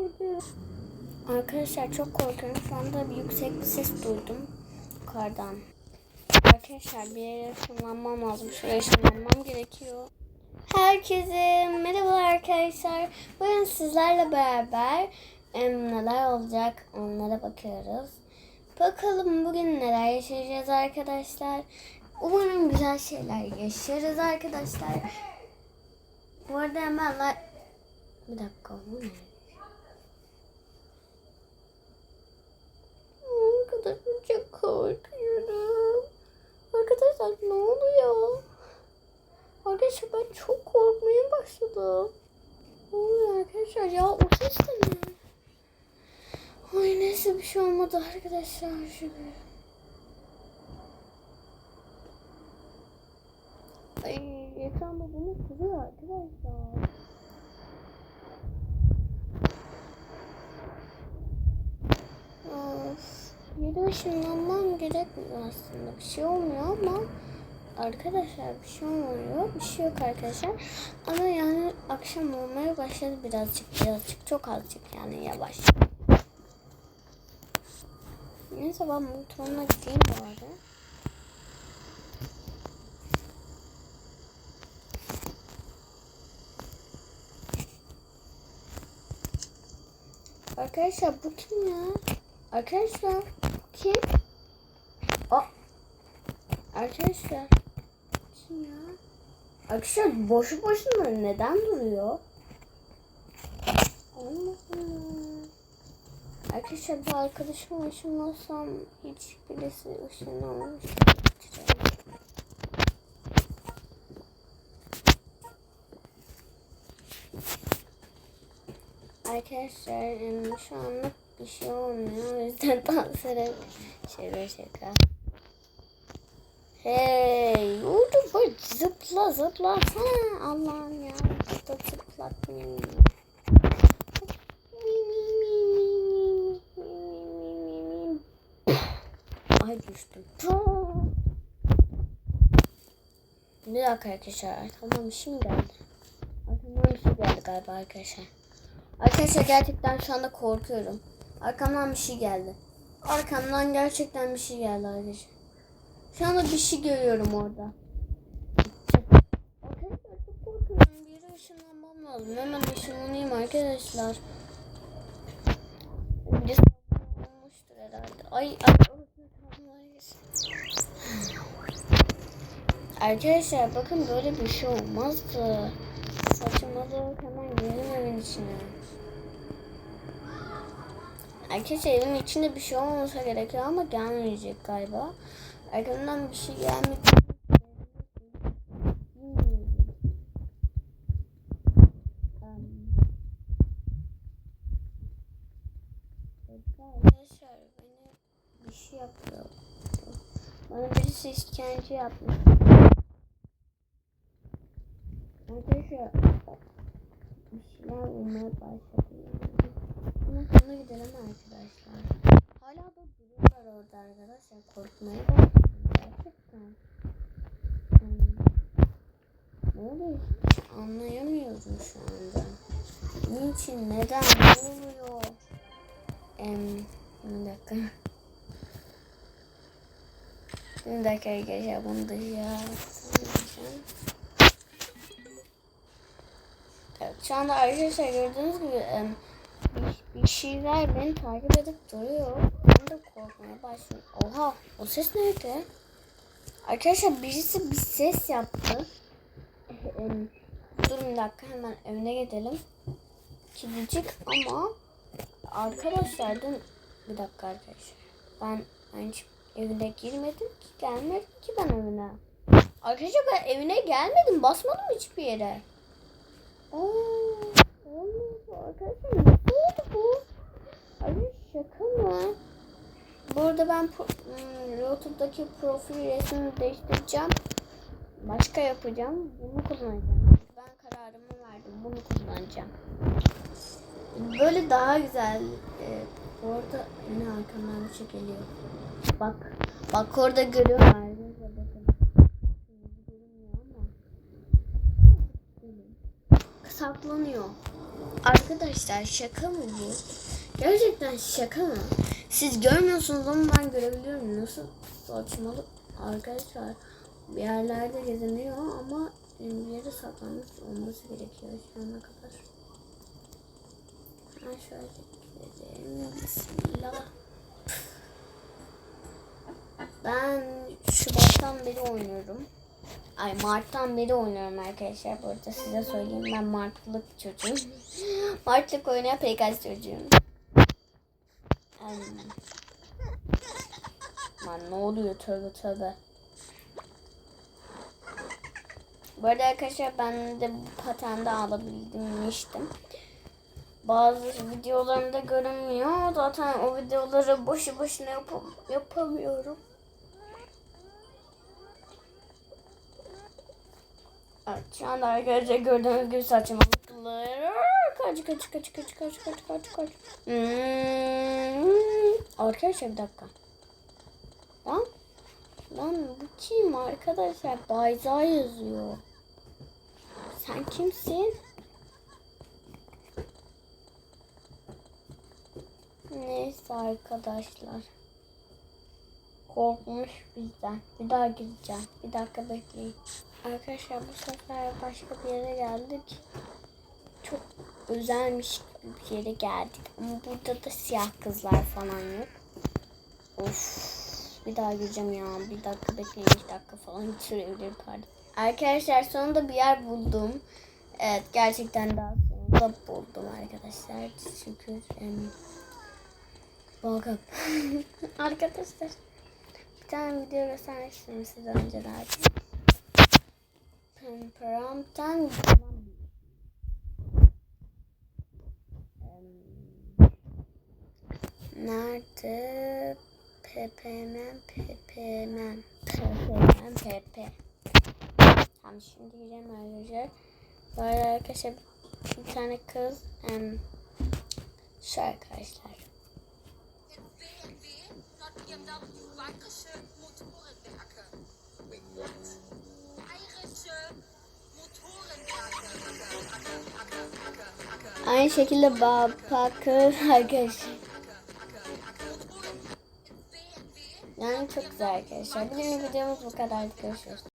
korkuyorum. Arkadaşlar çok korkuyorum. Şu anda bir yüksek bir ses duydum yukarıdan. Arkadaşlar bir yere ışınlanmam lazım. Şuraya ışınlanmam gerekiyor. Herkese merhaba arkadaşlar. Bugün sizlerle beraber em, neler olacak onlara bakıyoruz. Bakalım bugün neler yaşayacağız arkadaşlar. Umarım güzel şeyler yaşarız arkadaşlar. Bu arada hemen like... Bir dakika bu ne? Çok korkuyorum. Arkadaşlar ne oluyor? Arkadaşlar ben çok korkmaya başladım. Ne oluyor arkadaşlar ya o ses de ne? Ay neyse bir şey olmadı arkadaşlar şükür. Ay ekranda bunu kuruyor arkadaşlar. Of. Yedi ışınlanmam gerekmiyor aslında. Bir şey olmuyor ama arkadaşlar bir şey olmuyor. Bir şey yok arkadaşlar. Ama yani akşam olmaya başladı birazcık birazcık çok azıcık yani yavaş. Neyse ben motoruna gideyim bari. Arkadaşlar bu kim ya? Arkadaşlar kim? Aa. Arkadaşlar kim ya? Arkadaşlar boşu boşuna neden duruyor? Allah. Arkadaşlar bu arkadaşım ışınlasam hiç birisi ışınlamamış. Arkadaşlar şu anlık bir şey olmuyor. O yüzden dans ederek şaka şaka. Hey, bu zıpla zıpla. Ha, Allah'ım ya. Zıpla zıplatmayayım. Ay düştüm. Bir dakika arkadaşlar. Tamam şimdi geldi. Arkamdan bir şey geldi galiba arkadaşlar. Arkadaşlar gerçekten şu anda korkuyorum. Arkamdan bir şey geldi. Arkamdan gerçekten bir şey geldi arkadaşlar. Şu anda bir şey görüyorum orada. Arkadaşlar çok korkuyorum. Bir yere ışınlanmam lazım. Hemen ışınlanayım arkadaşlar. Bir olmuştur herhalde. Ay ay. Arkadaşlar bakın böyle bir şey olmazdı. Saçmalık hemen girelim evin içine. Arkadaşlar evin içinde bir şey olmasa gerekiyor ama gelmeyecek galiba. Arkamdan bir şey gelmedi. Arkadaşlar beni bir şey yapıyor. Bana birisi işkence yapmış. Arkadaşlar bir şeyler bulmaya başladım. Ama sonra gidelim arkadaşlar. Hala da duruyorlar orada arkadaşlar. Korkmaya başladım gerçekten. Hmm. Ne oluyor anlayamıyorum şu anda. Niçin? Neden? Ne oluyor? Em, bir dakika. Bir dakika arkadaşlar bunu da ya. Evet, şu anda arkadaşlar gördüğünüz gibi em, bir, şeyler beni takip edip duruyor. Ben de korkmaya başlıyorum. Oha o ses neydi? Arkadaşlar birisi bir ses yaptı. Durun bir dakika hemen evine gidelim. Kedicik ama arkadaşlar dün bir dakika arkadaşlar. Ben hiç evine girmedim ki gelmedim ki ben evine. Arkadaşlar ben evine gelmedim basmadım hiçbir yere. Aa, olmuyor arkadaşlar nasıl oldu bu? Ay şaka mı? Bu arada ben hmm, YouTube'daki profil resmimi değiştireceğim. Başka yapacağım. Bunu kullanacağım. Ben kararımı verdim. Bunu kullanacağım. Böyle daha güzel. Bu arada yine arkamdan bir şey. Bak. Bak orada görüyorum. Saklanıyor. Arkadaşlar şaka mı bu? Gerçekten şaka mı? Siz görmüyorsunuz ama ben görebiliyorum. Nasıl saçmalık arkadaşlar. Bir yerlerde geziniyor ama bir yere saklanmış olması gerekiyor şu ana kadar. Ha şöyle gidelim. Bismillah. Ben Şubat'tan beri oynuyorum. Ay Mart'tan beri oynuyorum arkadaşlar. Bu arada size söyleyeyim ben Mart'lık çocuğum. Mart'lık oynayan PKS çocuğum. Um, Lan ne oluyor tövbe tövbe. Bu arada arkadaşlar ben de bu patende alabilmiştim. Bazı videolarımda görünmüyor. Zaten o videoları boşu boşuna yapam yapamıyorum. Evet, şu anda arkadaşlar gördüğünüz gibi saçmalıklar. Kaç kaç kaç kaç kaç kaç kaç kaç. Hmm. Arkadaşlar bir dakika. Lan. Lan bu kim arkadaşlar? Bayza yazıyor. Sen kimsin? Neyse arkadaşlar. Korkmuş bizden. Bir daha gideceğim. Bir dakika bekleyin. Arkadaşlar bu sefer başka bir yere geldik. Özelmiş bir yere geldik. Ama burada da siyah kızlar falan yok. Of. Bir daha gireceğim ya. Bir dakika bekleyin. iki dakika falan sürebilir pardon. Arkadaşlar sonunda bir yer buldum. Evet gerçekten daha sonunda buldum arkadaşlar. Çünkü em, bakın. arkadaşlar bir tane video göstermek istiyorum size önceden. Temperamtan Nerede? Pepemen, pepemen, pepemen, pepe. Tamam şimdi gireceğim arkadaşlar. Bu arada arkadaşlar bir tane kız em, şu arkadaşlar. Aynı şekilde Bakır arkadaşlar. Yani çok güzel arkadaşlar. Bugün videomuz bu kadar. Görüşürüz.